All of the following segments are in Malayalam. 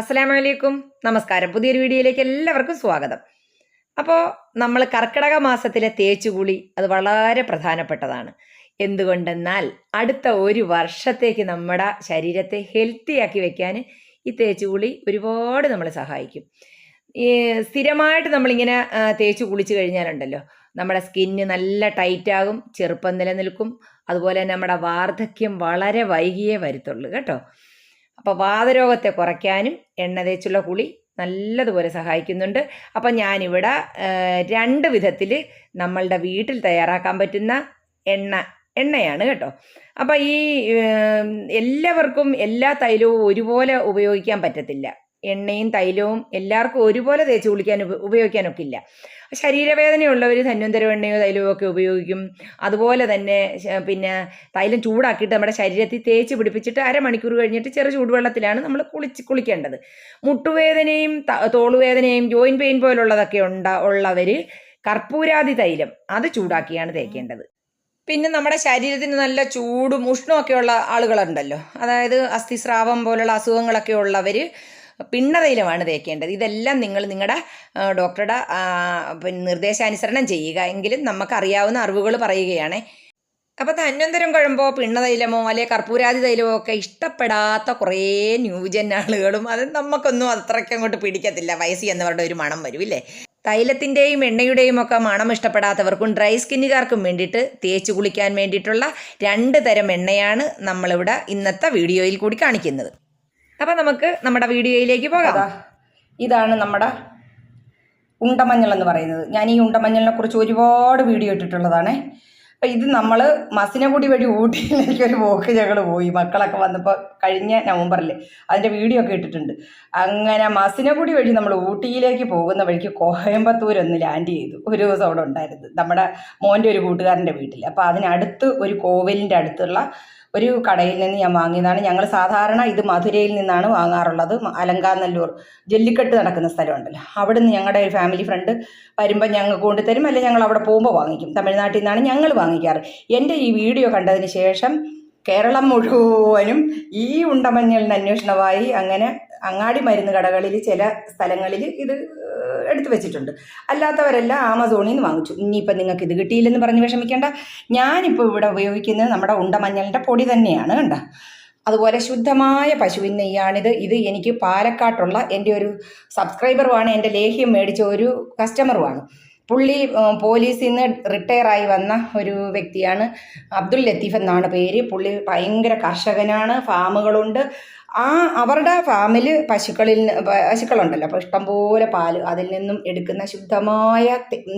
അസ്സലാമു അലൈക്കും നമസ്കാരം. പുതിയൊരു വീഡിയോയിലേക്ക് എല്ലാവർക്കും സ്വാഗതം. അപ്പോൾ നമ്മൾ കർക്കിടക മാസത്തിലെ തേച്ചുകുളി അത് വളരെ പ്രധാനപ്പെട്ടതാണ്. എന്തുകൊണ്ടെന്നാൽ അടുത്ത ഒരു വർഷത്തേക്ക് നമ്മുടെ ശരീരത്തെ ഹെൽത്തിയാക്കി വെക്കാൻ ഈ തേച്ചുകുളി ഒരുപാട് നമ്മളെ സഹായിക്കും. ഈ സ്ഥിരമായിട്ട് നമ്മളിങ്ങനെ തേച്ച് കുളിച്ച് കഴിഞ്ഞാലുണ്ടല്ലോ നമ്മുടെ സ്കിന്ന് നല്ല ടൈറ്റാകും ചെറുപ്പം നിലനിൽക്കും. അതുപോലെ നമ്മുടെ വാർദ്ധക്യം വളരെ വൈകിയേ വരുത്തുള്ളൂ കേട്ടോ. അപ്പോൾ വാതരോഗത്തെ കുറയ്ക്കാനും എണ്ണ തേച്ചുള്ള കുളി നല്ലതുപോലെ സഹായിക്കുന്നുണ്ട്. അപ്പം ഞാനിവിടെ രണ്ട് വിധത്തിൽ നമ്മളുടെ വീട്ടിൽ തയ്യാറാക്കാൻ പറ്റുന്ന എണ്ണ എണ്ണയാണ് കേട്ടോ. അപ്പം ഈ എല്ലാവർക്കും എല്ലാ തൈലവും ഒരുപോലെ ഉപയോഗിക്കാൻ പറ്റത്തില്ല. എണ്ണയും തൈലവും എല്ലാവർക്കും ഒരുപോലെ തേച്ച് കുളിക്കാൻ ഉപ- ഉപയോഗിക്കാനൊക്കില്ല. ശരീരവേദനയുള്ളവർ ധന്വന്തര എണ്ണയോ തൈലമോ ഒക്കെ ഉപയോഗിക്കും. അതുപോലെ തന്നെ പിന്നെ തൈലം ചൂടാക്കിയിട്ട് നമ്മുടെ ശരീരത്തിൽ തേച്ച് പിടിപ്പിച്ചിട്ട് അരമണിക്കൂർ കഴിഞ്ഞിട്ട് ചെറു ചൂടുവെള്ളത്തിലാണ് നമ്മൾ കുളിച്ച് കുളിക്കേണ്ടത്. മുട്ടുവേദനയും തോളുവേദനയും ജോയിൻ പെയിൻ പോലുള്ളതൊക്കെ ഉണ്ട ഉള്ളവർ കർപ്പൂരാതി തൈലം അത് ചൂടാക്കിയാണ് തേക്കേണ്ടത്. പിന്നെ നമ്മുടെ ശരീരത്തിന് നല്ല ചൂടും ഉഷ്ണമൊക്കെയുള്ള ആളുകളുണ്ടല്ലോ. അതായത് അസ്ഥിസ്രാവം പോലുള്ള അസുഖങ്ങളൊക്കെ ഉള്ളവർ പിണ്ണതൈലമാണ് തേക്കേണ്ടത്. ഇതെല്ലാം നിങ്ങൾ നിങ്ങളുടെ ഡോക്ടറുടെ നിർദ്ദേശാനുസരണം ചെയ്യുക. എങ്കിലും നമുക്കറിയാവുന്ന അറിവുകൾ പറയുകയാണ്. അപ്പോൾ ധന്വന്തരം കുഴമ്പോ പിണ്ണതൈലമോ അല്ലെ കർപ്പൂരാതി തൈലമോ ഒക്കെ ഇഷ്ടപ്പെടാത്ത കുറേ ന്യൂജൻ ആളുകളും അത് നമുക്കൊന്നും അത്രയ്ക്ക് അങ്ങോട്ട് പിടിക്കത്തില്ല. വയസ്സ് എന്നവരുടെ ഒരു മണം വരും ഇല്ലേ? തൈലത്തിന്റെയും എണ്ണയുടെയും ഒക്കെ മണം ഇഷ്ടപ്പെടാത്തവർക്കും ഡ്രൈ സ്കിന്നുകാർക്കും വേണ്ടിയിട്ട് തേച്ച് കുളിക്കാൻ വേണ്ടിയിട്ടുള്ള രണ്ട് തരം എണ്ണയാണ് നമ്മളിവിടെ ഇന്നത്തെ വീഡിയോയിൽ കൂടി കാണിക്കുന്നത്. അപ്പം നമുക്ക് നമ്മുടെ വീഡിയോയിലേക്ക് പോകാം. ഇതാണ് നമ്മുടെ ഉണ്ടമഞ്ഞൾ എന്ന് പറയുന്നത്. ഞാൻ ഈ ഉണ്ടമഞ്ഞളിനെ കുറിച്ച് ഒരുപാട് വീഡിയോ ഇട്ടിട്ടുള്ളതാണ്. അപ്പം ഇത് നമ്മൾ മസിനകുടി വഴി ഊട്ടിയിലേക്ക് ഒരു പോക്ക് ഞങ്ങൾ പോയി. മക്കളൊക്കെ വന്നപ്പോൾ കഴിഞ്ഞ നവംബറിൽ അതിന്റെ വീഡിയോ ഒക്കെ ഇട്ടിട്ടുണ്ട്. അങ്ങനെ മസിനകുടി വഴി നമ്മൾ ഊട്ടിയിലേക്ക് പോകുന്ന വഴിക്ക് കോയമ്പത്തൂർ ഒന്ന് ലാൻഡ് ചെയ്തു. ഒരു ദിവസം അവിടെ ഉണ്ടായിരുന്നു. നമ്മുടെ മോന്റെ ഒരു കൂട്ടുകാരന്റെ വീട്ടിൽ അപ്പോൾ അതിനടുത്ത് ഒരു കോവിലിന്റെ അടുത്തുള്ള ഒരു കടയിൽ നിന്ന് ഞാൻ വാങ്ങിയതാണ്. ഞങ്ങൾ സാധാരണ ഇത് മധുരയിൽ നിന്നാണ് വാങ്ങാറുള്ളത്. അലങ്കാനല്ലൂർ ജല്ലിക്കെട്ട് നടക്കുന്ന സ്ഥലമുണ്ടല്ലോ. അവിടെ നിന്ന് ഞങ്ങളുടെ ഒരു ഫാമിലി ഫ്രണ്ട് വരുമ്പോൾ ഞങ്ങൾക്ക് കൊണ്ടുതരും. അല്ലെങ്കിൽ ഞങ്ങൾ അവിടെ പോകുമ്പോൾ വാങ്ങിക്കും. തമിഴ്നാട്ടിൽ നിന്നാണ് ഞങ്ങൾ വാങ്ങിക്കാറ്. എന്റെ ഈ വീഡിയോ കണ്ടതിന് ശേഷം കേരളം മുഴുവനും ഈ ഉണ്ടമഞ്ഞളിന് അന്വേഷണമായി അങ്ങനെ അങ്ങാടി മരുന്ന് കടകളിൽ ചില സ്ഥലങ്ങളിൽ ഇത് എടുത്തു വെച്ചിട്ടുണ്ട്. അല്ലാത്തവരെല്ലാം ആമസോണിൽ നിന്ന് വാങ്ങിച്ചു. ഇനിയിപ്പോൾ നിങ്ങൾക്ക് ഇത് കിട്ടിയില്ലെന്ന് പറഞ്ഞ് വിഷമിക്കേണ്ട. ഞാനിപ്പോൾ ഇവിടെ ഉപയോഗിക്കുന്നത് നമ്മുടെ ഉണ്ടമഞ്ഞളിന്റെ പൊടി തന്നെയാണ് കണ്ട. അതുപോലെ ശുദ്ധമായ പശുവിൻ നെയ്യാണിത്. ഇത് എനിക്ക് പാലക്കാട്ടുള്ള എന്റെ ഒരു സബ്സ്ക്രൈബറുമാണ്. എന്റെ ലേഹ്യം മേടിച്ച ഒരു കസ്റ്റമറുമാണ്. പുള്ളി പോലീസിൽ നിന്ന് റിട്ടയറായി വന്ന ഒരു വ്യക്തിയാണ്. അബ്ദുൽ ലത്തീഫ് എന്നാണ് പേര്. പുള്ളി ഭയങ്കര കർഷകനാണ്. ഫാമുകളുണ്ട്. ആ അവരുടെ ഫാമിൽ പശുക്കളിൽ പശുക്കളുണ്ടല്ലോ. അപ്പോൾ ഇഷ്ടംപോലെ പാൽ അതിൽ നിന്നും എടുക്കുന്ന ശുദ്ധമായ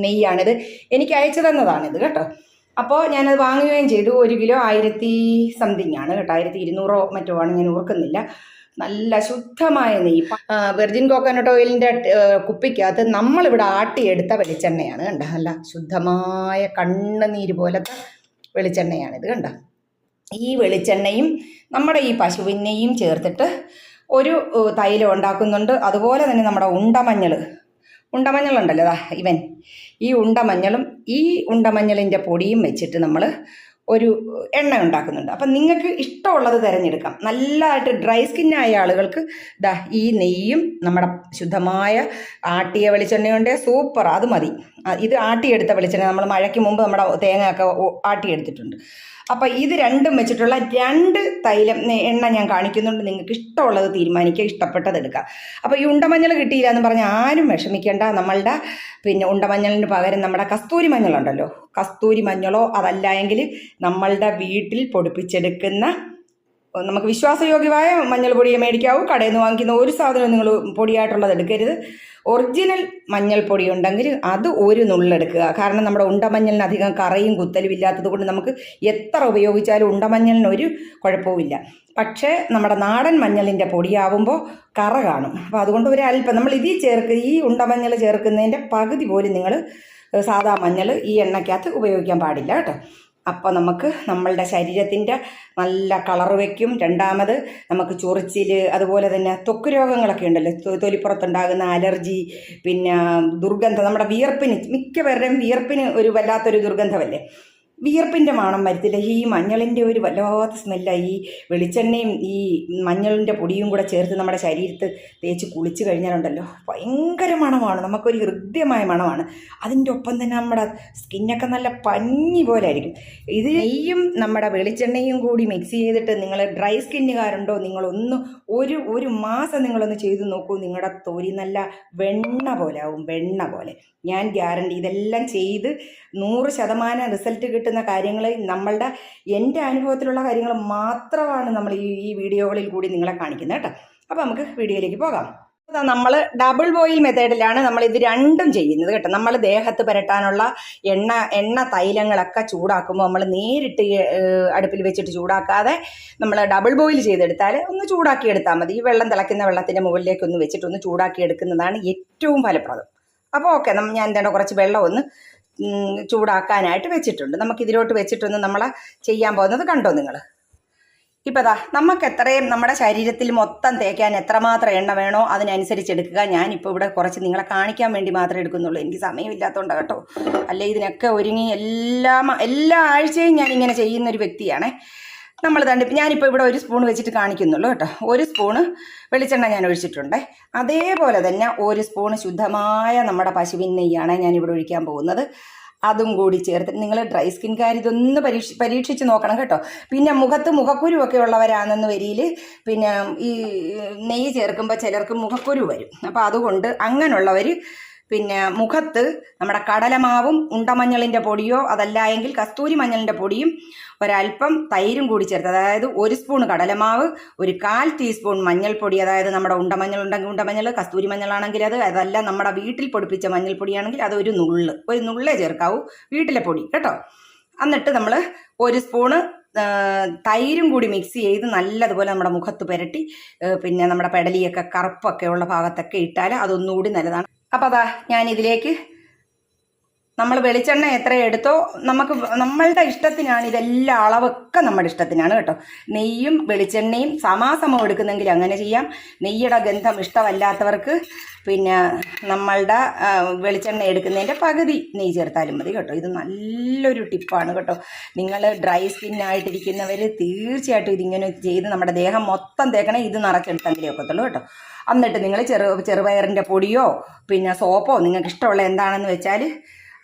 നെയ്യാണിത് എനിക്ക് അയച്ചു തന്നതാണിത് കേട്ടോ. അപ്പോൾ ഞാനത് വാങ്ങുകയും ചെയ്തു. ഒരു കിലോ ആയിരത്തി സംതിങ് ആണ് കേട്ടോ. ആയിരത്തി ഇരുന്നൂറോ മറ്റോ ആണ് ഞാൻ ഓർക്കുന്നില്ല. നല്ല ശുദ്ധമായ നെയ്യ്. വെർജിൻ കോക്കനട്ട് ഓയിലിന്റെ കുപ്പിക്കകത്ത് നമ്മളിവിടെ ആട്ടിയെടുത്ത വെളിച്ചെണ്ണയാണ് കണ്ട. നല്ല ശുദ്ധമായ കണ്ണുനീര് പോലത്തെ വെളിച്ചെണ്ണയാണിത് കണ്ട. ഈ വെളിച്ചെണ്ണയും നമ്മുടെ ഈ പശുവിനെയും ചേർത്തിട്ട് ഒരു തൈലം ഉണ്ടാക്കുന്നുണ്ട്. അതുപോലെ തന്നെ നമ്മുടെ ഉണ്ടമഞ്ഞൾ ഉണ്ടമഞ്ഞളുണ്ടല്ലോ അതാ ഇവൻ. ഈ ഉണ്ടമഞ്ഞളും ഈ ഉണ്ടമഞ്ഞളിന്റെ പൊടിയും വെച്ചിട്ട് നമ്മൾ ഒരു എണ്ണ ഉണ്ടാക്കുന്നുണ്ട്. അപ്പം നിങ്ങൾക്ക് ഇഷ്ടമുള്ളത് തിരഞ്ഞെടുക്കാം. നല്ലതായിട്ട് ഡ്രൈ സ്കിന്നായ ആളുകൾക്ക് ദാ ഈ നെയ്യും നമ്മുടെ ശുദ്ധമായ ആട്ടിയ വെളിച്ചെണ്ണയുണ്ട് സൂപ്പർ അത് മതി. ഇത് ആട്ടിയെടുത്ത വെളിച്ചെണ്ണ. നമ്മൾ മഴയ്ക്ക് മുമ്പ് നമ്മുടെ തേങ്ങയൊക്കെ ആട്ടിയെടുത്തിട്ടുണ്ട്. അപ്പോൾ ഇത് രണ്ടും വെച്ചിട്ടുള്ള രണ്ട് തൈലം എണ്ണ ഞാൻ കാണിക്കുന്നുണ്ട്. നിങ്ങൾക്ക് ഇഷ്ടമുള്ളത് തീരുമാനിക്കുക ഇഷ്ടപ്പെട്ടത് എടുക്കുക. അപ്പോൾ ഈ ഉണ്ടമഞ്ഞൾ കിട്ടിയില്ല എന്ന് പറഞ്ഞാൽ ആരും വിഷമിക്കേണ്ട. നമ്മളുടെ പിന്നെ ഉണ്ടമഞ്ഞളിന് പകരം നമ്മുടെ കസ്തൂരി മഞ്ഞളുണ്ടല്ലോ. കസ്തൂരി മഞ്ഞളോ അതല്ല എങ്കിൽ നമ്മളുടെ വീട്ടിൽ പൊടിപ്പിച്ചെടുക്കുന്ന നമുക്ക് വിശ്വാസയോഗ്യമായ മഞ്ഞൾ പൊടിയെ മേടിക്കാവൂ. കടയിൽ നിന്ന് വാങ്ങിക്കുന്ന ഒരു സാധനവും നിങ്ങൾ പൊടിയായിട്ടുള്ളത് എടുക്കരുത്. ഒറിജിനൽ മഞ്ഞൾപ്പൊടി ഉണ്ടെങ്കിൽ അത് ഒരു നുള്ളെടുക്കുക. കാരണം നമ്മുടെ ഉണ്ടമഞ്ഞളിന് അധികം കറയും കുത്തലും ഇല്ലാത്തത് കൊണ്ട് നമുക്ക് എത്ര ഉപയോഗിച്ചാലും ഉണ്ടമഞ്ഞളിന് ഒരു കുഴപ്പവുമില്ല പക്ഷേ നമ്മുടെ നാടൻ മഞ്ഞളിന്റെ പൊടിയാവുമ്പോൾ കറ കാണും. അപ്പോൾ അതുകൊണ്ട് ഒരു അല്പം നമ്മൾ ഇതിൽ ചേർക്ക് ഈ ഉണ്ടമഞ്ഞൾ ചേർക്കുന്നതിന്റെ പകുതി പോലും നിങ്ങൾ സാധാ മഞ്ഞൾ ഈ എണ്ണയ്ക്കകത്ത് ഉപയോഗിക്കാൻ പാടില്ല കേട്ടോ. അപ്പോൾ നമുക്ക് നമ്മളുടെ ശരീരത്തിന്റെ നല്ല കളർ വയ്ക്കും രണ്ടാമത് നമുക്ക് ചൊറിച്ചിൽ അതുപോലെ തന്നെ തൊക്ക് രോഗങ്ങളൊക്കെ ഉണ്ടല്ലോ. തൊലിപ്പുറത്തുണ്ടാകുന്ന അലർജി പിന്നെ ദുർഗന്ധം. നമ്മുടെ വിയർപ്പിന് മിക്കവരുടെയും വിയർപ്പിന് ഒരു വല്ലാത്തൊരു ദുർഗന്ധമല്ലേ? വിയർപ്പിന്റെ മണം വരത്തില്ല. ഈ മഞ്ഞളിന്റെ ഒരു വല്ലാത്ത സ്മെല്ലാണ് ഈ വെളിച്ചെണ്ണയും ഈ മഞ്ഞളിന്റെ പൊടിയും കൂടെ ചേർത്ത് നമ്മുടെ ശരീരത്ത് തേച്ച് കുളിച്ച് കഴിഞ്ഞാലുണ്ടല്ലോ. ഭയങ്കര മണമാണ്. നമുക്കൊരു ഹൃദ്യമായ മണമാണ്. അതിന്റെ ഒപ്പം തന്നെ നമ്മുടെ സ്കിന്നൊക്കെ നല്ല പഞ്ഞി പോലെ ആയിരിക്കും. ഇത് നെയ്യും നമ്മുടെ വെളിച്ചെണ്ണയും കൂടി മിക്സ് ചെയ്തിട്ട് നിങ്ങൾ ഡ്രൈ സ്കിന്നുകാരുണ്ടോ നിങ്ങളൊന്ന് ഒരു ഒരു മാസം നിങ്ങളൊന്ന് ചെയ്ത് നോക്കൂ. നിങ്ങളുടെ തൊലി നല്ല വെണ്ണ പോലെ ആവും. വെണ്ണ പോലെ. ഞാൻ ഗ്യാരണ്ടി ഇതെല്ലാം ചെയ്ത് നൂറ് ശതമാനം റിസൾട്ട് കിട്ടുന്ന കാര്യങ്ങൾ നമ്മളുടെ എന്റെ അനുഭവത്തിലുള്ള കാര്യങ്ങൾ മാത്രമാണ് നമ്മൾ ഈ ഈ വീഡിയോകളിൽ കൂടി നിങ്ങളെ കാണിക്കുന്നത് കേട്ടോ. അപ്പോൾ നമുക്ക് വീഡിയോയിലേക്ക് പോകാം. നമ്മൾ ഡബിൾ ബോയിൽ മെത്തേഡിലാണ് നമ്മൾ ഇത് രണ്ടും ചെയ്യുന്നത് കേട്ടോ. നമ്മൾ ദേഹത്ത് പുരട്ടാനുള്ള എണ്ണ എണ്ണ തൈലങ്ങളൊക്കെ ചൂടാക്കുമ്പോൾ നമ്മൾ നേരിട്ട് അടുപ്പിൽ വെച്ചിട്ട് ചൂടാക്കാതെ നമ്മൾ ഡബിൾ ബോയിൽ ചെയ്തെടുത്താൽ ഒന്ന് ചൂടാക്കി എടുത്താൽ മതി. ഈ വെള്ളം തിളയ്ക്കുന്ന വെള്ളത്തിന്റെ മുകളിലേക്ക് ഒന്ന് വെച്ചിട്ട് ഒന്ന് ചൂടാക്കി എടുക്കുന്നതാണ് ഏറ്റവും ഫലപ്രദം. അപ്പോൾ ഓക്കെ ഞാൻ എന്താണ് കുറച്ച് വെള്ളം ഒന്ന് ചൂടാക്കാനായിട്ട് വെച്ചിട്ടുണ്ട്. നമുക്ക് ഇതിലോട്ട് വെച്ചിട്ടൊന്ന് നമ്മൾ ചെയ്യാൻ പോകുന്നത് കണ്ടോ നിങ്ങൾ ഇപ്പം അതാ നമുക്ക് എത്രയും നമ്മുടെ ശരീരത്തിൽ മൊത്തം തേക്കാൻ എത്രമാത്രം എണ്ണ വേണോ അതിനനുസരിച്ച് എടുക്കുക. ഞാനിപ്പോൾ ഇവിടെ കുറച്ച് നിങ്ങളെ കാണിക്കാൻ വേണ്ടി മാത്രമേ എടുക്കുന്നുള്ളൂ. എനിക്ക് സമയമില്ലാത്തതുകൊണ്ട് കേട്ടോ. അല്ലേ ഇതിനൊക്കെ ഒരുങ്ങി എല്ലാ എല്ലാ ആഴ്ചയും ഞാൻ ഇങ്ങനെ ചെയ്യുന്ന ഒരു വ്യക്തിയാണേ. നമ്മൾ തണ്ടി ഞാനിപ്പോൾ ഇവിടെ ഒരു സ്പൂൺ വെച്ചിട്ട് കാണിക്കുന്നുള്ളൂ കേട്ടോ. ഒരു സ്പൂണ് വെളിച്ചെണ്ണ ഞാൻ ഒഴിച്ചിട്ടുണ്ട്. അതേപോലെ തന്നെ ഒരു സ്പൂണ് ശുദ്ധമായ നമ്മുടെ പശുവിൻ നെയ്യാണ് ഞാനിവിടെ ഒഴിക്കാൻ പോകുന്നത്. അതും കൂടി ചേർത്ത് നിങ്ങൾ ഡ്രൈ സ്കിൻകാർ ഇതൊന്ന് പരീക്ഷ പരീക്ഷിച്ച് നോക്കണം കേട്ടോ. പിന്നെ മുഖത്ത് മുഖക്കുരു ഒക്കെ ഉള്ളവരാണെന്ന് വരിയിൽ പിന്നെ ഈ നെയ്യ് ചേർക്കുമ്പോൾ ചിലർക്ക് മുഖക്കുരു വരും. അപ്പോൾ അതുകൊണ്ട് അങ്ങനെയുള്ളവർ പിന്നെ മുഖത്ത് നമ്മുടെ കടലമാവും ഉണ്ടമഞ്ഞളിന്റെ പൊടിയോ അതല്ല എങ്കിൽ കസ്തൂരി മഞ്ഞളിന്റെ പൊടിയും ഒരല്പം തൈരും കൂടി ചേർത്ത്. അതായത് ഒരു സ്പൂൺ കടലമാവ് ഒരു കാൽ ടീസ്പൂൺ മഞ്ഞൾപ്പൊടി. അതായത് നമ്മുടെ ഉണ്ടമഞ്ഞൾ ഉണ്ടെങ്കിൽ ഉണ്ടമഞ്ഞൾ കസ്തൂരി മഞ്ഞളാണെങ്കിൽ അത് അതല്ല നമ്മുടെ വീട്ടിൽ പൊടിപ്പിച്ച മഞ്ഞൾപ്പൊടിയാണെങ്കിൽ അത് ഒരു നുള്ള്. ഒരു നുള്ളേ ചേർക്കാവൂ വീട്ടിലെ പൊടി കേട്ടോ? എന്നിട്ട് നമ്മൾ ഒരു സ്പൂണ് തൈരും കൂടി മിക്സ് ചെയ്ത് നല്ലതുപോലെ നമ്മുടെ മുഖത്ത് പുരട്ടി പിന്നെ നമ്മുടെ പെടലിയൊക്കെ കറുപ്പൊക്കെ ഉള്ള ഭാഗത്തൊക്കെ ഇട്ടാൽ അതൊന്നുകൂടി നല്ലതാണ്. അപ്പോൾ അതാ ഞാൻ ഇതിലേക്ക് നമ്മൾ വെളിച്ചെണ്ണ എത്ര എടുത്തോ നമുക്ക് നമ്മളുടെ ഇഷ്ടത്തിനാണ് ഇതെല്ലാം അളവൊക്കെ നമ്മുടെ ഇഷ്ടത്തിനാണ് കേട്ടോ. നെയ്യും വെളിച്ചെണ്ണയും സമാസമം എടുക്കുന്നെങ്കിൽ അങ്ങനെ ചെയ്യാം. നെയ്യുടെ ഗന്ധം ഇഷ്ടമല്ലാത്തവർക്ക് പിന്നെ നമ്മളുടെ വെളിച്ചെണ്ണ എടുക്കുന്നതിന്റെ പകുതി നെയ്യ് ചേർത്താലും മതി കേട്ടോ. ഇത് നല്ലൊരു ടിപ്പാണ് കേട്ടോ. നിങ്ങൾ ഡ്രൈ സ്കിന്നായിട്ടിരിക്കുന്നവർ തീർച്ചയായിട്ടും ഇതിങ്ങനെ ചെയ്ത് നമ്മുടെ ദേഹം മൊത്തം തേക്കണേ ഇത് നിറച്ചെടുത്തെങ്കിലേ ഒക്കത്തുള്ളൂ കേട്ടോ. എന്നിട്ട് നിങ്ങൾ ചെറു ചെറുപയറിന്റെ പൊടിയോ പിന്നെ സോപ്പോ നിങ്ങൾക്ക് ഇഷ്ടമുള്ള എന്താണെന്ന് വെച്ചാൽ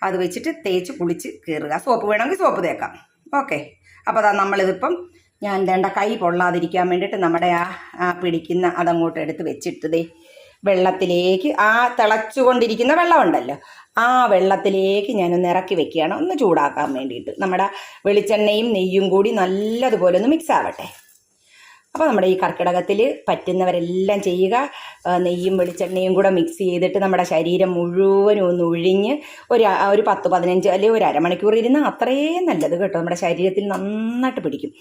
അത് വെച്ചിട്ട് തേച്ച് കുളിച്ച് കയറുക സോപ്പ് വേണമെങ്കിൽ സോപ്പ് തേക്കാം. ഓക്കെ. അപ്പോൾ അതാ നമ്മളിതിപ്പം ഞാൻ വേണ്ട കൈ പൊള്ളാതിരിക്കാൻ വേണ്ടിയിട്ട് നമ്മുടെ ആ പിടിക്കുന്ന അതങ്ങോട്ട് എടുത്ത് വെച്ചിട്ട് ദേ വെള്ളത്തിലേക്ക് ആ തിളച്ചുകൊണ്ടിരിക്കുന്ന വെള്ളമുണ്ടല്ലോ. ആ വെള്ളത്തിലേക്ക് ഞാനൊന്ന് ഇറക്കി വെക്കുകയാണ്. ഒന്ന് ചൂടാക്കാൻ വേണ്ടിയിട്ട്. നമ്മുടെ വെളിച്ചെണ്ണയും നെയ്യും കൂടി നല്ലതുപോലെ ഒന്ന് മിക്സ് ആവട്ടെ. അപ്പോൾ നമ്മുടെ ഈ കർക്കിടകത്തിൽ പറ്റുന്നവരെല്ലാം ചെയ്യുക. നെയ്യും വെളിച്ചെണ്ണയും കൂടെ മിക്സ് ചെയ്തിട്ട് നമ്മുടെ ശരീരം മുഴുവനും ഒന്ന് ഒഴിഞ്ഞ് ഒരു ഒരു പത്ത് പതിനഞ്ച് അല്ലെങ്കിൽ ഒരു അരമണിക്കൂർ ഇരുന്ന് അത്രയും നല്ലത് കേട്ടോ. നമ്മുടെ ശരീരത്തിൽ നന്നായിട്ട് പിടിക്കും.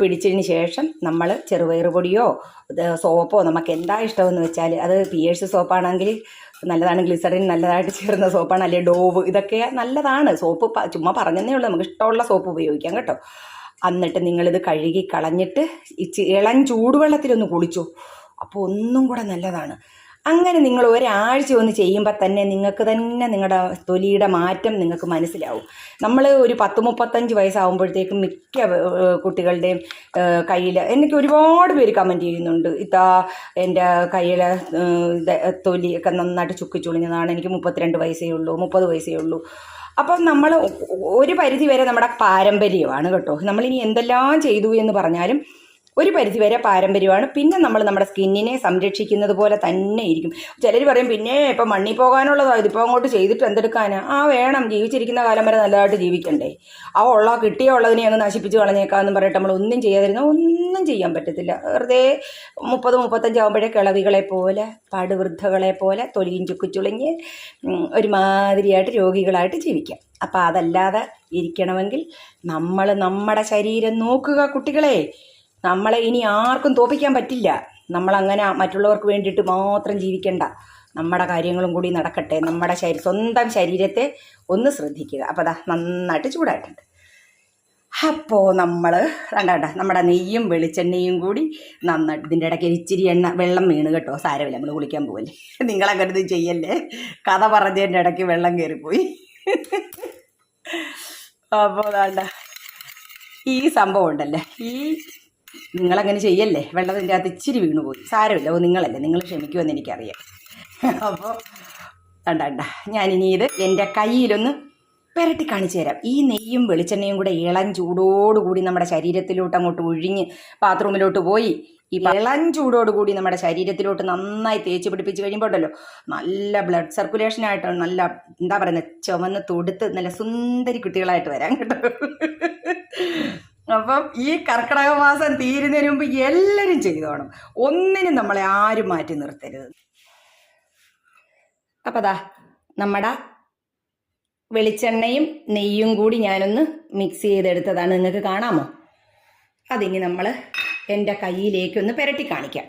പിടിച്ചതിന് ശേഷം നമ്മൾ ചെറുപയർ പൊടിയോ സോപ്പോ നമുക്ക് എന്താ ഇഷ്ടമെന്ന് വെച്ചാൽ അത് പിയേഴ്സ് സോപ്പാണെങ്കിൽ നല്ലതാണ്. ഗ്ലിസറിൻ നല്ലതായിട്ട് ചേർന്ന സോപ്പാണ്. അല്ലെങ്കിൽ ഡോവ് ഇതൊക്കെ നല്ലതാണ്. സോപ്പ് ചുമ്മാ പറഞ്ഞതേ ഉള്ളൂ. നമുക്ക് ഇഷ്ടമുള്ള സോപ്പ് ഉപയോഗിക്കാം കേട്ടോ. എന്നിട്ട് നിങ്ങളിത് കഴുകി കളഞ്ഞിട്ട് ഇളം ചൂടുവെള്ളത്തിലൊന്ന് കുളിച്ചു. അപ്പോൾ ഒന്നും കൂടെ നല്ലതാണ്. അങ്ങനെ നിങ്ങൾ ഒരാഴ്ച ഒന്ന് ചെയ്യുമ്പോൾ തന്നെ നിങ്ങൾക്ക് തന്നെ നിങ്ങളുടെ തൊലിയുടെ മാറ്റം നിങ്ങൾക്ക് മനസ്സിലാവും. നമ്മൾ ഒരു പത്ത് മുപ്പത്തഞ്ച് വയസ്സാകുമ്പോഴത്തേക്കും മിക്ക കുട്ടികളുടെയും കയ്യിൽ എനിക്ക് ഒരുപാട് പേര് കമന്റ് ചെയ്യുന്നുണ്ട്. ഇതാ എന്റെ കയ്യിലെ തൊലിയൊക്കെ നന്നായിട്ട് ചുക്കിച്ചുളിഞ്ഞതാണ് എനിക്ക് മുപ്പത്തിരണ്ട് വയസ്സേ ഉള്ളൂ മുപ്പത് വയസ്സേ ഉള്ളൂ. അപ്പം നമ്മൾ ഒരു പരിധി വരെ നമ്മുടെ പാരമ്പര്യമാണ് കേട്ടോ. നമ്മളിനി എന്തെല്ലാം ചെയ്തു എന്ന് പറഞ്ഞാലും ഒരു പരിധിവരെ പാരമ്പര്യമാണ്. പിന്നെ നമ്മൾ നമ്മുടെ സ്കിന്നിനെ സംരക്ഷിക്കുന്നത് പോലെ തന്നെ ഇരിക്കും. ചിലർ പറയും പിന്നെ ഇപ്പം മണ്ണിൽ പോകാനുള്ളതാണ് ഇതിപ്പോൾ അങ്ങോട്ട് ചെയ്തിട്ട് എന്തെടുക്കാനാ? ആ വേണം. ജീവിച്ചിരിക്കുന്ന കാലം വരെ നല്ലതായിട്ട് ജീവിക്കണ്ടേ. ആ ഉള്ള കിട്ടിയ ഉള്ളതിനെ അങ്ങ് നശിപ്പിച്ച് കളഞ്ഞേക്കാമെന്ന് പറഞ്ഞിട്ട് നമ്മൾ ഒന്നും ചെയ്യാതിരുന്ന ഒന്നും ചെയ്യാൻ പറ്റത്തില്ല. വെറുതെ മുപ്പത് മുപ്പത്തഞ്ചാവുമ്പോഴേ കിളവികളെ പോലെ പാടുവൃദ്ധകളെ പോലെ തൊലിയും ചുക്കുചുളിഞ്ഞ് ഉം, ഒരുമാതിരിയായിട്ട് രോഗികളായിട്ട് ജീവിക്കാം. അപ്പോൾ അതല്ലാതെ ഇരിക്കണമെങ്കിൽ നമ്മൾ നമ്മുടെ ശരീരം നോക്കുക കുട്ടികളെ. നമ്മളെ ഇനി ആർക്കും തോപ്പിക്കാൻ പറ്റില്ല. നമ്മളങ്ങനെ മറ്റുള്ളവർക്ക് വേണ്ടിയിട്ട് മാത്രം ജീവിക്കേണ്ട. നമ്മുടെ കാര്യങ്ങളും കൂടി നടക്കട്ടെ. നമ്മുടെ ശരീരം സ്വന്തം ശരീരത്തെ ഒന്ന് ശ്രദ്ധിക്കുക. അപ്പോൾ അതാ നന്നായിട്ട് ചൂടായിട്ടുണ്ട്. അപ്പോൾ നമ്മൾ കണ്ടാ നമ്മുടെ നെയ്യും വെളിച്ചെണ്ണയും കൂടി നന്നായിട്ട് ഇതിന്റെ ഇടയ്ക്ക് ഇച്ചിരി എണ്ണ വെള്ളം വീണ് കേട്ടോ. സാരമില്ല നമ്മൾ കുളിക്കാൻ പോവല്ലേ. നിങ്ങളങ്ങനെ ഇത് ചെയ്യല്ലേ. കഥ പറഞ്ഞതിന്റെ ഇടയ്ക്ക് വെള്ളം കയറിപ്പോയി. അപ്പോൾ അതാണ്ട ഈ സംഭവം ഉണ്ടല്ലേ? ഈ നിങ്ങളങ്ങനെ ചെയ്യല്ലേ? വെള്ളത്തിന്റെ അകത്ത് ഇച്ചിരി വീണു പോയി. സാരമില്ല ഓ നിങ്ങളല്ലേ. നിങ്ങൾ ക്ഷമിക്കുമെന്ന് എനിക്കറിയാം. അപ്പോൾ കണ്ട കണ്ട. ഞാനിനി ഇത് എന്റെ കയ്യിലൊന്ന് പെരട്ടി കാണിച്ചു തരാം. ഈ നെയ്യും വെളിച്ചെണ്ണയും കൂടെ ഇളം ചൂടോടുകൂടി നമ്മുടെ ശരീരത്തിലോട്ട് അങ്ങോട്ട് ഒഴിഞ്ഞ് ബാത്റൂമിലോട്ട് പോയി ഈ ഇളം ചൂടോടുകൂടി നമ്മുടെ ശരീരത്തിലോട്ട് നന്നായി തേച്ച് പിടിപ്പിച്ച് കഴിയുമ്പോൾ ഉണ്ടല്ലോ നല്ല ബ്ലഡ് സർക്കുലേഷൻ ആയിട്ട് നല്ല എന്താ പറയുന്നത് ചുമന്ന് തൊടുത്ത് നല്ല സുന്ദരി കുട്ടികളായിട്ട് വരാം കേട്ടോ. അപ്പം ഈ കർക്കിടക മാസം തീരുന്നതിന് മുമ്പ് എല്ലാവരും ചെയ്തോണം ഒന്നിനും നമ്മളെ ആരും മാറ്റി നിർത്തരുത്. അപ്പം അതാ നമ്മുടെ വെളിച്ചെണ്ണയും നെയ്യും കൂടി ഞാനൊന്ന് മിക്സ് ചെയ്തെടുത്തതാണ്. നിങ്ങൾക്ക് കാണാമോ? അതിനി നമ്മൾ എന്റെ കയ്യിലേക്കൊന്ന് പുരട്ടി കാണിക്കാം.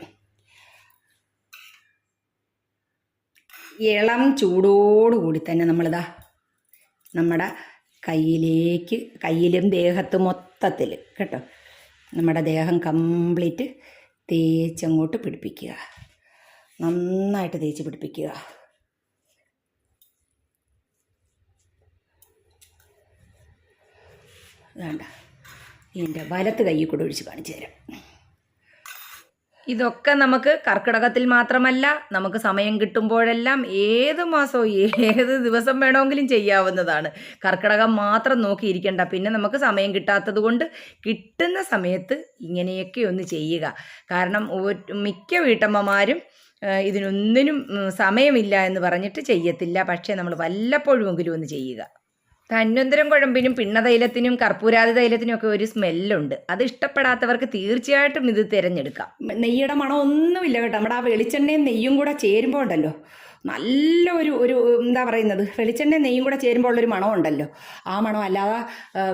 ഇളം ചൂടോടുകൂടി തന്നെ നമ്മളിതാ നമ്മുടെ കയ്യിലേക്ക് കയ്യിലും ദേഹത്ത് മൊത്തത്തിൽ കേട്ടോ. നമ്മുടെ ദേഹം കംപ്ലീറ്റ് തേച്ചങ്ങോട്ട് പിടിപ്പിക്കുക. നന്നായിട്ട് തേച്ച് പിടിപ്പിക്കുക. വേണ്ട ഇതിന്റെ വലത്ത് കൈ കൂടെ ഒഴിച്ച് കാണിച്ചു തരാം. ഇതൊക്കെ നമുക്ക് കർക്കിടകത്തിൽ മാത്രമല്ല നമുക്ക് സമയം കിട്ടുമ്പോഴെല്ലാം ഏത് മാസവും ഏത് ദിവസം വേണമെങ്കിലും ചെയ്യാവുന്നതാണ്. കർക്കിടകം മാത്രം നോക്കിയിരിക്കേണ്ട പിന്നെ നമുക്ക് സമയം കിട്ടാത്തത് കൊണ്ട് കിട്ടുന്ന സമയത്ത് ഇങ്ങനെയൊക്കെ ഒന്ന് ചെയ്യുക. കാരണം മിക്ക വീട്ടമ്മമാരും ഇതിനൊന്നിനും സമയമില്ല എന്ന് പറഞ്ഞിട്ട് ചെയ്യത്തില്ല. പക്ഷേ നമ്മൾ വല്ലപ്പോഴുമെങ്കിലും ഒന്ന് ചെയ്യുക. ധന്വന്തരം കുഴമ്പിനും പിണ്ണതൈലത്തിനും കർപ്പൂരാതി തൈലത്തിനും ഒക്കെ ഒരു സ്മെല്ലുണ്ട്. അത് ഇഷ്ടപ്പെടാത്തവർക്ക് തീർച്ചയായിട്ടും ഇത് തിരഞ്ഞെടുക്കാം. നെയ്യുടെ മണം ഒന്നുമില്ല കേട്ടോ. നമ്മുടെ ആ വെളിച്ചെണ്ണയും നെയ്യും കൂടെ ചേരുമ്പോൾ ഉണ്ടല്ലോ. നല്ല ഒരു എന്താ പറയുന്നത്? വെളിച്ചെണ്ണ നെയ്യും കൂടെ ചേരുമ്പോൾ ഉള്ളൊരു മണമുണ്ടല്ലോ. ആ മണം അല്ലാതെ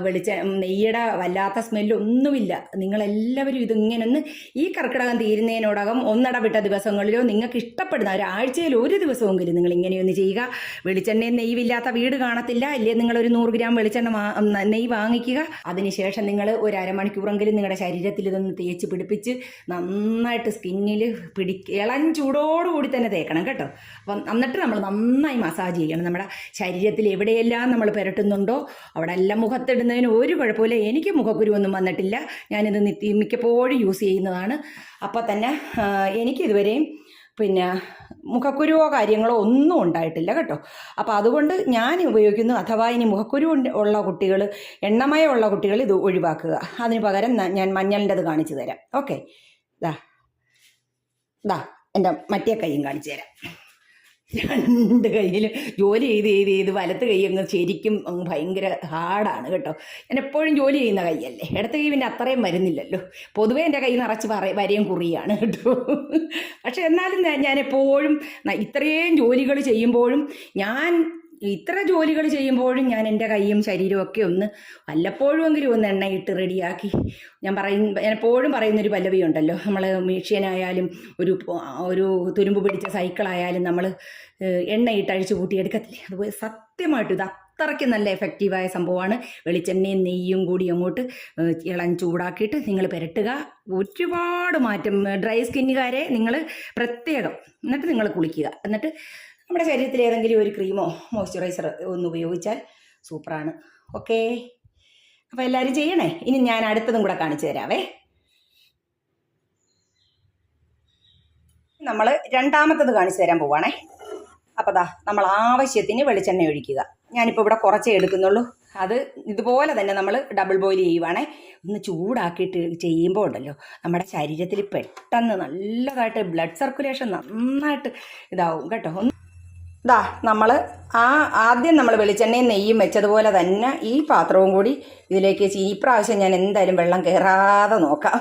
വെളിച്ച നെയ്യുടെ വല്ലാത്ത സ്മെല്ലൊന്നുമില്ല. നിങ്ങളെല്ലാവരും ഇതിങ്ങനെ ഒന്ന് ഈ കർക്കിടകം തീരുന്നതിനോടകം ഒന്നടവിട്ട ദിവസങ്ങളിലോ നിങ്ങൾക്ക് ഇഷ്ടപ്പെടുന്ന ഒരാഴ്ചയിൽ ഒരു ദിവസമെങ്കിലും നിങ്ങൾ ഇങ്ങനെയൊന്ന് ചെയ്യുക. വെളിച്ചെണ്ണയും നെയ്യില്ലാത്ത വീട് കാണത്തില്ല. ഇല്ലേ നിങ്ങളൊരു നൂറ് ഗ്രാം വെളിച്ചെണ്ണ നെയ്യ് വാങ്ങിക്കുക. അതിനുശേഷം നിങ്ങൾ ഒരു അരമണിക്കൂറെങ്കിലും നിങ്ങളുടെ ശരീരത്തിൽ ഇതൊന്ന് തേച്ച് പിടിപ്പിച്ച് നന്നായിട്ട് സ്കിന്നിൽ പിടി ഇളം ചൂടോടുകൂടി തന്നെ തേക്കണം കേട്ടോ. അപ്പം എന്നിട്ട് നമ്മൾ നന്നായി മസാജ് ചെയ്യണം. നമ്മുടെ ശരീരത്തിൽ എവിടെയെല്ലാം നമ്മൾ പുരട്ടുന്നുണ്ടോ അവിടെ എല്ലാം മുഖത്തിടുന്നതിന് ഒരു കുഴപ്പമില്ല എനിക്ക് മുഖക്കുരുവൊന്നും വന്നിട്ടില്ല. ഞാനിത് നിത്യ മിക്കപ്പോഴും യൂസ് ചെയ്യുന്നതാണ്. അപ്പോൾ തന്നെ എനിക്കിതുവരെയും പിന്നെ മുഖക്കുരുവോ കാര്യങ്ങളോ ഒന്നും ഉണ്ടായിട്ടില്ല കേട്ടോ. അപ്പോൾ അതുകൊണ്ട് ഞാൻ ഉപയോഗിക്കുന്നു. അഥവാ ഇനി മുഖക്കുരു ഉള്ള കുട്ടികൾ എണ്ണമയമുള്ള കുട്ടികൾ ഇത് ഒഴിവാക്കുക. അതിന് പകരം ഞാൻ മഞ്ഞളിന്റെത് കാണിച്ചു തരാം. ഓക്കെ. ദാ. ദാ എന്റെ മറ്റേ കൈയും കാണിച്ചു തരാം. രണ്ട് കയ്യിൽ ജോലി ചെയ്ത് ചെയ്ത് ചെയ്ത് വലത്ത് കൈ അങ്ങ് ശരിക്കും അങ്ങ് ഭയങ്കര ഹാർഡാണ് കേട്ടോ. ഞാൻ എപ്പോഴും ജോലി ചെയ്യുന്ന കൈയല്ലേ. ഇടത്ത് കൈ പിന്നെ അത്രയും വരുന്നില്ലല്ലോ. പൊതുവേ എന്റെ കൈ നിറച്ച് പറ വരയും കുറിയാണ് കേട്ടോ. പക്ഷെ എന്നാലും ഞാൻ- എപ്പോഴും ഇത്രയും ജോലികൾ ചെയ്യുമ്പോഴും ഞാൻ ഇത്ര ജോലികൾ ചെയ്യുമ്പോഴും ഞാൻ എന്റെ കൈയും ശരീരവും ഒക്കെ ഒന്ന് വല്ലപ്പോഴുമെങ്കിലും ഒന്ന് എണ്ണയിട്ട് റെഡിയാക്കി. ഞാൻ പറയും ഞാൻ എപ്പോഴും പറയുന്നൊരു പല്ലവി ഉണ്ടല്ലോ. നമ്മൾ മീഷ്യനായാലും ഒരു ഒരു തുരുമ്പ് പിടിച്ച സൈക്കിളായാലും നമ്മൾ എണ്ണയിട്ട് അഴിച്ചു കൂട്ടിയെടുക്കത്തില്ലേ അതുപോലെ സത്യമായിട്ടും ഇത് അത്രയ്ക്ക് നല്ല എഫക്റ്റീവായ സംഭവമാണ്. വെളിച്ചെണ്ണയും നെയ്യും കൂടി അങ്ങോട്ട് ഇളം ചൂടാക്കിയിട്ട് നിങ്ങൾ പുരട്ടുക. ഒരുപാട് മാറ്റം ഡ്രൈ സ്കിന്നുകാരെ നിങ്ങൾ പ്രത്യേകം എന്നിട്ട് നിങ്ങൾ കുളിക്കുക. എന്നിട്ട് നമ്മുടെ ശരീരത്തിൽ ഏതെങ്കിലും ഒരു ക്രീമോ മോയ്സ്ചറൈസർ ഒന്ന് ഉപയോഗിച്ചാൽ സൂപ്പറാണ്. ഓക്കേ? അപ്പോൾ എല്ലാവരും ചെയ്യണേ? ഇനി ഞാൻ അടുത്തതും കൂടെ കാണിച്ചു തരാവേ. നമ്മൾ രണ്ടാമത്തത് കാണിച്ചു തരാൻ പോവാണേ. അപ്പോൾ ദാ നമ്മൾ ആവശ്യത്തിന് വെളിച്ചെണ്ണ ഒഴിക്കുക. ഞാനിപ്പോൾ ഇവിടെ കുറച്ചേ എടുക്കുന്നുള്ളൂ. അത് ഇതുപോലെ തന്നെ നമ്മൾ ഡബിൾ ബോയിൽ ചെയ്യുവാണേ. ഒന്ന് ചൂടാക്കിയിട്ട് ചെയ്യുമ്പോൾ ഉണ്ടല്ലോ നമ്മുടെ ശരീരത്തിൽ പെട്ടെന്ന് നല്ലതായിട്ട് ബ്ലഡ് സർക്കുലേഷൻ നന്നായിട്ട് ഇതാവും കേട്ടോ. ഒന്ന് ദാ നമ്മൾ ആ ആദ്യം നമ്മൾ വെളിച്ചെണ്ണയും നെയ്യും വെച്ചതുപോലെ തന്നെ ഈ പാത്രവും കൂടി ഇതിലേക്ക് വെച്ച് പ്രാവശ്യം ഞാൻ എന്തായാലും വെള്ളം കയറാതെ നോക്കാം.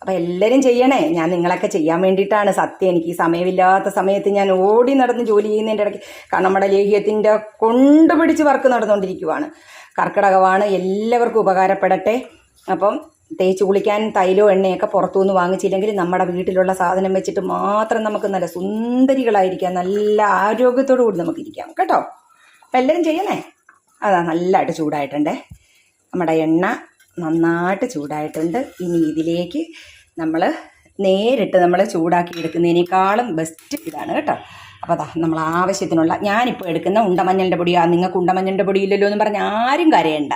അപ്പം എല്ലാവരും ചെയ്യണേ. ഞാൻ നിങ്ങളൊക്കെ ചെയ്യാൻ വേണ്ടിയിട്ടാണ്. സത്യം എനിക്ക് ഈ സമയമില്ലാത്ത സമയത്ത് ഞാൻ ഓടി നടന്ന് ജോലി ചെയ്യുന്നതിന്റെ ഇടയ്ക്ക് കാരണം നമ്മുടെ ലേഹ്യത്തിന്റെ കൊണ്ടുപിടിച്ച് വർക്ക് നടന്നുകൊണ്ടിരിക്കുവാണ്. കർക്കിടകമാണ്. എല്ലാവർക്കും ഉപകാരപ്പെടട്ടെ. അപ്പം തേച്ച് കുളിക്കാൻ തൈലോ എണ്ണയൊക്കെ പുറത്തുനിന്ന് വാങ്ങിച്ചില്ലെങ്കിൽ നമ്മുടെ വീട്ടിലുള്ള സാധനം വെച്ചിട്ട് മാത്രം നമുക്ക് നല്ല സുന്ദരികളായിരിക്കാം. നല്ല ആരോഗ്യത്തോടു കൂടി നമുക്ക് ഇരിക്കാം കേട്ടോ? അപ്പം എല്ലാവരും ചെയ്യണേ അതാ നല്ലതായിട്ട് ചൂടായിട്ടുണ്ട്. നമ്മുടെ എണ്ണ നന്നായിട്ട് ചൂടായിട്ടുണ്ട്. ഇനി ഇതിലേക്ക് നമ്മൾ നേരിട്ട് നമ്മൾ ചൂടാക്കി എടുക്കുന്നതിനേക്കാളും ബെസ്റ്റ് ഇതാണ് കേട്ടോ. അപ്പോൾ അതാ നമ്മൾ ആവശ്യത്തിനുള്ള ഞാനിപ്പോൾ എടുക്കുന്ന ഉണ്ടമഞ്ഞളിന്റെ പൊടിയാണ് നിങ്ങൾക്ക് ഉണ്ടമഞ്ഞളിന്റെ പൊടി ഇല്ലല്ലോ എന്ന് പറഞ്ഞ് ആരും കരയണ്ട.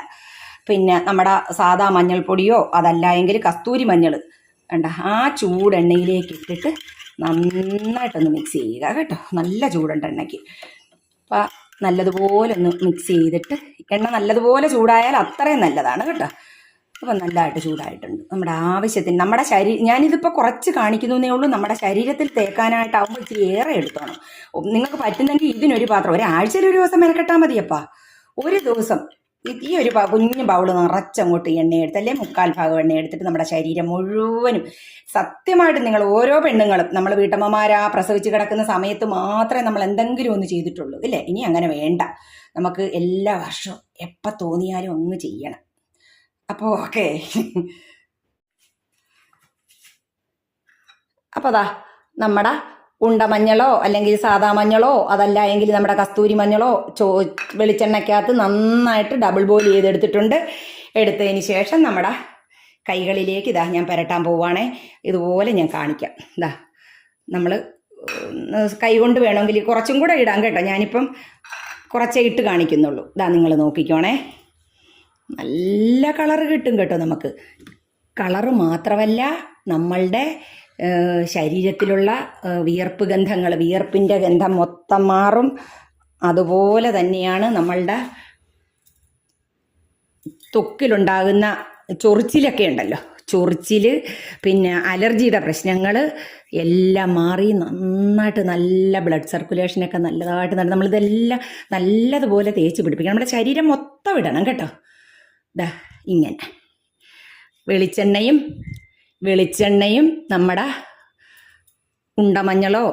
പിന്നെ നമ്മുടെ സാദാ മഞ്ഞൾപ്പൊടിയോ അതല്ല എങ്കിൽ കസ്തൂരി മഞ്ഞൾ കണ്ട? ആ ചൂടെണ്ണയിലേക്ക് ഇട്ടിട്ട് നന്നായിട്ടൊന്ന് മിക്സ് ചെയ്യുക കേട്ടോ. നല്ല ചൂടുണ്ട് എണ്ണയ്ക്ക്. അപ്പം നല്ലതുപോലെ ഒന്ന് മിക്സ് ചെയ്തിട്ട് എണ്ണ നല്ലതുപോലെ ചൂടായാൽ അത്രയും നല്ലതാണ് കേട്ടോ. അപ്പം നല്ലതായിട്ട് ചൂടായിട്ടുണ്ട്. നമ്മുടെ ആവശ്യത്തിന് നമ്മുടെ ശരീ ഞാനിതിപ്പോൾ കുറച്ച് കാണിക്കുന്നതേ ഉള്ളൂ. നമ്മുടെ ശരീരത്തിൽ തേക്കാനായിട്ടാവുമ്പോൾ ഇച്ചിരി ഏറെ എടുത്തോണം. നിങ്ങൾക്ക് പറ്റുന്നെങ്കിൽ ഇതിനൊരു പാത്രം ഒരാഴ്ചയിൽ ഒരു ദിവസം മെനക്കെട്ടാൽ മതിയപ്പാ. ഒരു ദിവസം ഈ- ഒരു കുഞ്ഞു കുഞ്ഞു ബൗൾ നിറച്ചങ്ങോട്ട് എണ്ണ എടുത്ത് അല്ലെ? മുക്കാൽ ഭാഗം എണ്ണ എടുത്തിട്ട് നമ്മുടെ ശരീരം മുഴുവനും സത്യമായിട്ട് നിങ്ങൾ ഓരോ പെണ്ണുങ്ങളും നമ്മൾ വീട്ടമ്മമാരാ പ്രസവിച്ച് കിടക്കുന്ന സമയത്ത് മാത്രമേ നമ്മൾ എന്തെങ്കിലും ഒന്ന് ചെയ്തിട്ടുള്ളൂ ഇല്ലേ? ഇനി അങ്ങനെ വേണ്ട. നമുക്ക് എല്ലാ വർഷവും എപ്പോൾ തോന്നിയാലും ഒന്ന് ചെയ്യണം. അപ്പോൾ ഓക്കെ. അപ്പോൾ അതാ നമ്മുടെ ഉണ്ടമഞ്ഞളോ അല്ലെങ്കിൽ സാദാ മഞ്ഞളോ അതല്ല എങ്കിൽ നമ്മുടെ കസ്തൂരി മഞ്ഞളോ ചോ വെളിച്ചെണ്ണയ്ക്കകത്ത് നന്നായിട്ട് ഡബിൾ ബോയിൽ ചെയ്തെടുത്തിട്ടുണ്ട്. എടുത്തതിന് ശേഷം നമ്മുടെ കൈകളിലേക്ക് ഇതാ ഞാൻ പുരട്ടാൻ പോവുകയാണേ ഇതുപോലെ ഞാൻ കാണിക്കാം. ഇതാ നമ്മൾ കൈ കൊണ്ട് വേണമെങ്കിൽ കുറച്ചും കൂടെ ഇടാം കേട്ടോ. ഞാനിപ്പം കുറച്ചേ ഇട്ട് കാണിക്കുന്നുള്ളൂ. ഇതാ നിങ്ങൾ നോക്കിക്കോണേ. നല്ല കളറ് കിട്ടും കേട്ടോ നമുക്ക്. കളറ് മാത്രമല്ല നമ്മളുടെ ശരീരത്തിലുള്ള വിയർപ്പ് ഗന്ധങ്ങൾ വിയർപ്പിന്റെ ഗന്ധം മൊത്തം മാറും. അതുപോലെ തന്നെയാണ് നമ്മളുടെ ത്വക്കിലുണ്ടാകുന്ന ചൊറിച്ചിലൊക്കെ ഉണ്ടല്ലോ. ചൊറിച്ചിൽ പിന്നെ അലർജിയുടെ പ്രശ്നങ്ങൾ എല്ലാം മാറി നന്നായിട്ട് നല്ല ബ്ലഡ് സർക്കുലേഷനൊക്കെ നല്ലതായിട്ട് നട നമ്മളിതെല്ലാം നല്ലതുപോലെ തേച്ച് പിടിപ്പിക്കണം. നമ്മുടെ ശരീരം മൊത്തം ഇടണം കേട്ടോ. ദാ ഇങ്ങനെ. വെളിച്ചെണ്ണയും വെളിച്ചെണ്ണയും നമ്മുടെ ഉണ്ടമഞ്ഞളോ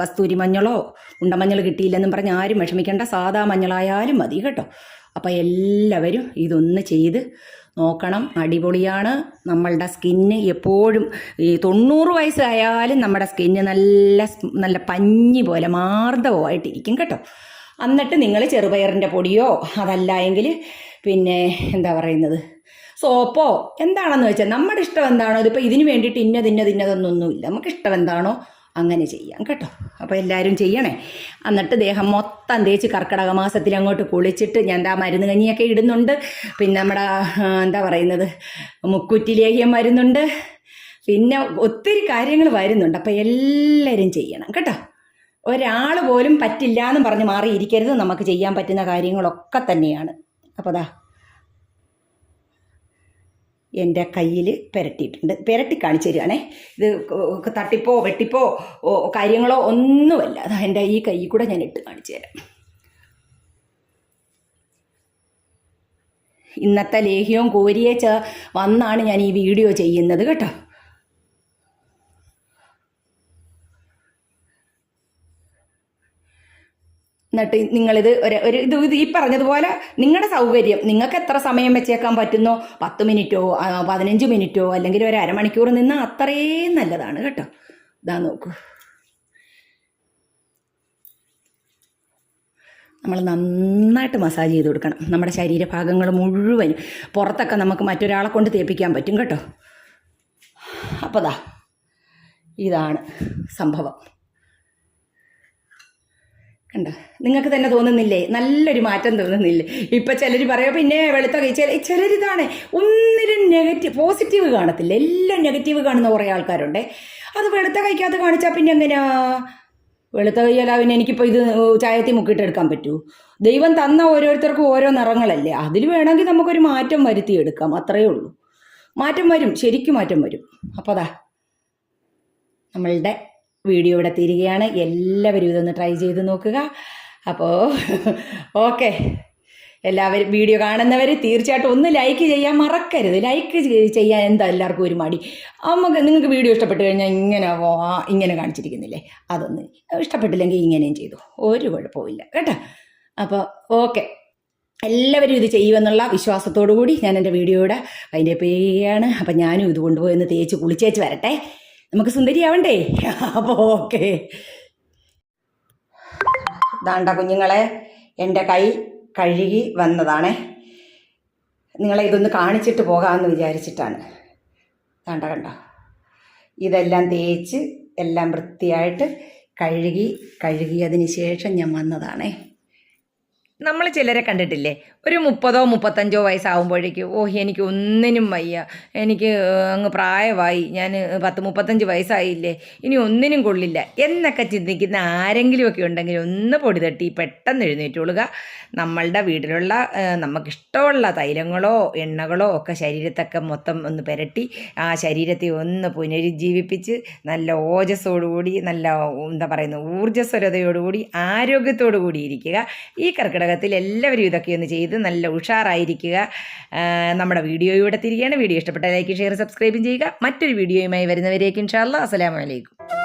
കസ്തൂരി മഞ്ഞളോ ഉണ്ടമഞ്ഞൾ കിട്ടിയില്ലെന്നും പറഞ്ഞ് ആരും വിഷമിക്കേണ്ട. സാധാ മഞ്ഞളായാലും മതി കേട്ടോ. അപ്പോൾ എല്ലാവരും ഇതൊന്ന് ചെയ്ത് നോക്കണം. അടിപൊളിയാണ്. നമ്മളുടെ സ്കിന്ന് എപ്പോഴും ഈ തൊണ്ണൂറ് വയസ്സായാലും നമ്മുടെ സ്കിന്ന് നല്ല നല്ല പഞ്ഞി പോലെ മാർദ്ദവമായിട്ടിരിക്കും കേട്ടോ. എന്നിട്ട് നിങ്ങൾ ചെറുപയറിന്റെ പൊടിയോ അതല്ല എങ്കിൽ പിന്നെ എന്താ പറയുന്നത്? സോപ്പോ എന്താണെന്ന് വെച്ചാൽ നമ്മുടെ ഇഷ്ടം എന്താണോ? ഇതിപ്പോൾ ഇതിന് വേണ്ടിയിട്ട് ഇന്നത് ഇന്നത് ഇന്നതൊന്നൊന്നുമില്ല നമുക്ക് ഇഷ്ടം എന്താണോ അങ്ങനെ ചെയ്യാം കേട്ടോ. അപ്പോൾ എല്ലാവരും ചെയ്യണേ. എന്നിട്ട് ദേഹം മൊത്തം തേച്ച് കർക്കിടക മാസത്തിൽ അങ്ങോട്ട് കുളിച്ചിട്ട് ഞാൻ എന്താ മരുന്ന് കഞ്ഞിയൊക്കെ ഇടുന്നുണ്ട്. പിന്നെ നമ്മുടെ എന്താ പറയുന്നത്? മുക്കുറ്റിലേഹ്യം വരുന്നുണ്ട് പിന്നെ ഒത്തിരി കാര്യങ്ങൾ വരുന്നുണ്ട്. അപ്പോൾ എല്ലാവരും ചെയ്യണം കേട്ടോ. ഒരാൾ പോലും പറ്റില്ല എന്ന് പറഞ്ഞ് മാറിയിരിക്കരുത്. നമുക്ക് ചെയ്യാൻ പറ്റുന്ന കാര്യങ്ങളൊക്കെ തന്നെയാണ്. അപ്പോൾ ദാ എന്റെ കയ്യിൽ പുരട്ടിയിട്ടുണ്ട്. പുരട്ടി കാണിച്ചു തരികയാണേ ഇത് തട്ടിപ്പോ വെട്ടിപ്പോ കാര്യങ്ങളോ ഒന്നുമല്ല. അതാ എന്റെ ഈ കൈ കൂടെ ഞാൻ ഇട്ട് കാണിച്ചു തരാം. ഇന്നത്തെ ലേഹ്യവും കോരിയെ വന്നാണ് ഞാൻ ഈ വീഡിയോ ചെയ്യുന്നത് കേട്ടോ. എന്നിട്ട് നിങ്ങളിത് ഒരു ഒരു ഇത് ഇത് ഈ പറഞ്ഞതുപോലെ നിങ്ങളുടെ സൗകര്യം. നിങ്ങൾക്ക് എത്ര സമയം വെച്ചേക്കാൻ പറ്റുന്നോ? പത്ത് മിനിറ്റോ പതിനഞ്ച് മിനിറ്റോ അല്ലെങ്കിൽ ഒരു അരമണിക്കൂർ നിന്നാൽ അത്രയും നല്ലതാണ് കേട്ടോ. ഇതാ നോക്കൂ. നമ്മൾ നന്നായിട്ട് മസാജ് ചെയ്ത് കൊടുക്കണം. നമ്മുടെ ശരീരഭാഗങ്ങൾ മുഴുവൻ പുറത്തൊക്കെ നമുക്ക് മറ്റൊരാളെ കൊണ്ട് തേപ്പിക്കാൻ പറ്റും കേട്ടോ. അപ്പോൾ ദാ ഇതാണ് സംഭവം. കണ്ട? നിങ്ങൾക്ക് തന്നെ തോന്നുന്നില്ലേ? നല്ലൊരു മാറ്റം തോന്നുന്നില്ലേ? ഇപ്പം ചിലർ പറയും പിന്നെ വെളുത്ത കൈ. ചില ചിലരിതാണ് ഒന്നിനും നെഗറ്റീവ് പോസിറ്റീവ് കാണത്തില്ല. എല്ലാം നെഗറ്റീവ് കാണുന്ന കുറേ ആൾക്കാരുണ്ട്. അത് വെളുത്ത കൈക്കകത്ത് കാണിച്ചാൽ പിന്നെ എങ്ങനെയാ വെളുത്ത കൈയല്ല പിന്നെ എനിക്കിപ്പോൾ ഇത് ചായത്തിൽ മുക്കിയിട്ട് എടുക്കാൻ പറ്റൂ. ദൈവം തന്ന ഓരോരുത്തർക്കും ഓരോ നിറങ്ങളല്ലേ? അതിൽ വേണമെങ്കിൽ നമുക്കൊരു മാറ്റം വരുത്തിയെടുക്കാം. അത്രയേ ഉള്ളൂ. മാറ്റം വരും. ശരിക്കും മാറ്റം വരും. അപ്പോൾ അതാ നമ്മളുടെ വീഡിയോ ഇവിടെ തീരുകയാണ്. എല്ലാവരും ഇതൊന്ന് ട്രൈ ചെയ്ത് നോക്കുക. അപ്പോൾ ഓക്കെ എല്ലാവരും വീഡിയോ കാണുന്നവർ തീർച്ചയായിട്ടും ഒന്ന് ലൈക്ക് ചെയ്യാൻ മറക്കരുത്. ലൈക്ക് ചെയ്യാൻ എന്താ എല്ലാവർക്കും ഒരു മടി? നമുക്ക് നിങ്ങൾക്ക് വീഡിയോ ഇഷ്ടപ്പെട്ട് കഴിഞ്ഞാൽ ഇങ്ങനെ ഇങ്ങനെ കാണിച്ചിരിക്കുന്നില്ലേ? അതൊന്ന് ഇഷ്ടപ്പെട്ടില്ലെങ്കിൽ ഇങ്ങനെയും ചെയ്തു. ഒരു കുഴപ്പമില്ല കേട്ടോ? അപ്പോൾ ഓക്കെ എല്ലാവരും ഇത് ചെയ്യുമെന്നുള്ള വിശ്വാസത്തോടു കൂടി ഞാൻ എന്റെ വീഡിയോയുടെ അതിന്റെ പേയാണ് അപ്പം ഞാനും ഇത് കൊണ്ടുപോയി ഒന്ന് തേച്ച് കുളിച്ചേച്ച് വരട്ടെ. നമുക്ക് സുന്ദരിയാവണ്ടേ? അപ്പോൾ ഓക്കെ. ദാണ്ട കുഞ്ഞുങ്ങളെ എന്റെ കൈ കഴുകി വന്നതാണേ. നിങ്ങളെ ഇതൊന്ന് കാണിച്ചിട്ട് പോകാമെന്ന് വിചാരിച്ചിട്ടാണ്. ദാണ്ട കണ്ട? ഇതെല്ലാം തേച്ച് എല്ലാം വൃത്തിയായിട്ട് കഴുകി കഴുകിയതിന് ശേഷം ഞാൻ വന്നതാണേ. നമ്മൾ ചിലരെ കണ്ടിട്ടില്ലേ? ഒരു മുപ്പതോ മുപ്പത്തഞ്ചോ വയസ്സാകുമ്പോഴേക്ക് ഓഹ് എനിക്ക് ഒന്നിനും വയ്യ. എനിക്ക് അങ്ങ് പ്രായമായി. ഞാൻ പത്ത് മുപ്പത്തഞ്ച് വയസ്സായില്ലേ? ഇനി ഒന്നിനും കൊള്ളില്ല. എന്നൊക്കെ ചിന്തിക്കുന്ന ആരെങ്കിലുമൊക്കെ ഉണ്ടെങ്കിൽ ഒന്ന് പൊടി തട്ടി പെട്ടെന്ന് എഴുന്നേറ്റുകൊള്ളുക നമ്മളുടെ വീട്ടിലുള്ള നമുക്കിഷ്ടമുള്ള തൈലങ്ങളോ എണ്ണകളോ ഒക്കെ ശരീരത്തൊക്കെ മൊത്തം ഒന്ന് പുരട്ടി ആ ശരീരത്തെ ഒന്ന് പുനരുജ്ജീവിപ്പിച്ച് നല്ല ഓജസ്സോടുകൂടി നല്ല എന്താ പറയുന്നത് ഊർജസ്വരതയോടുകൂടി ആരോഗ്യത്തോടു കൂടി ഇരിക്കുക. ഈ കർക്കിടകത്തിൽ എല്ലാവരും ഇതൊക്കെ ഒന്ന് ചെയ്ത് നല്ല ഉഷാറായിരിക്കുക. നമ്മുടെ നമ്മുടെ ഇവിടെ തിരികെയാണ്. വീഡിയോ ഇഷ്ടപ്പെട്ട ലൈക്ക് ഷെയർ സബ്സ്ക്രൈബും ചെയ്യുക. മറ്റൊരു വീഡിയോയുമായി വരുന്നവരേക്കും ഇൻഷാല്ല അസ്സലാമു അലൈക്കും.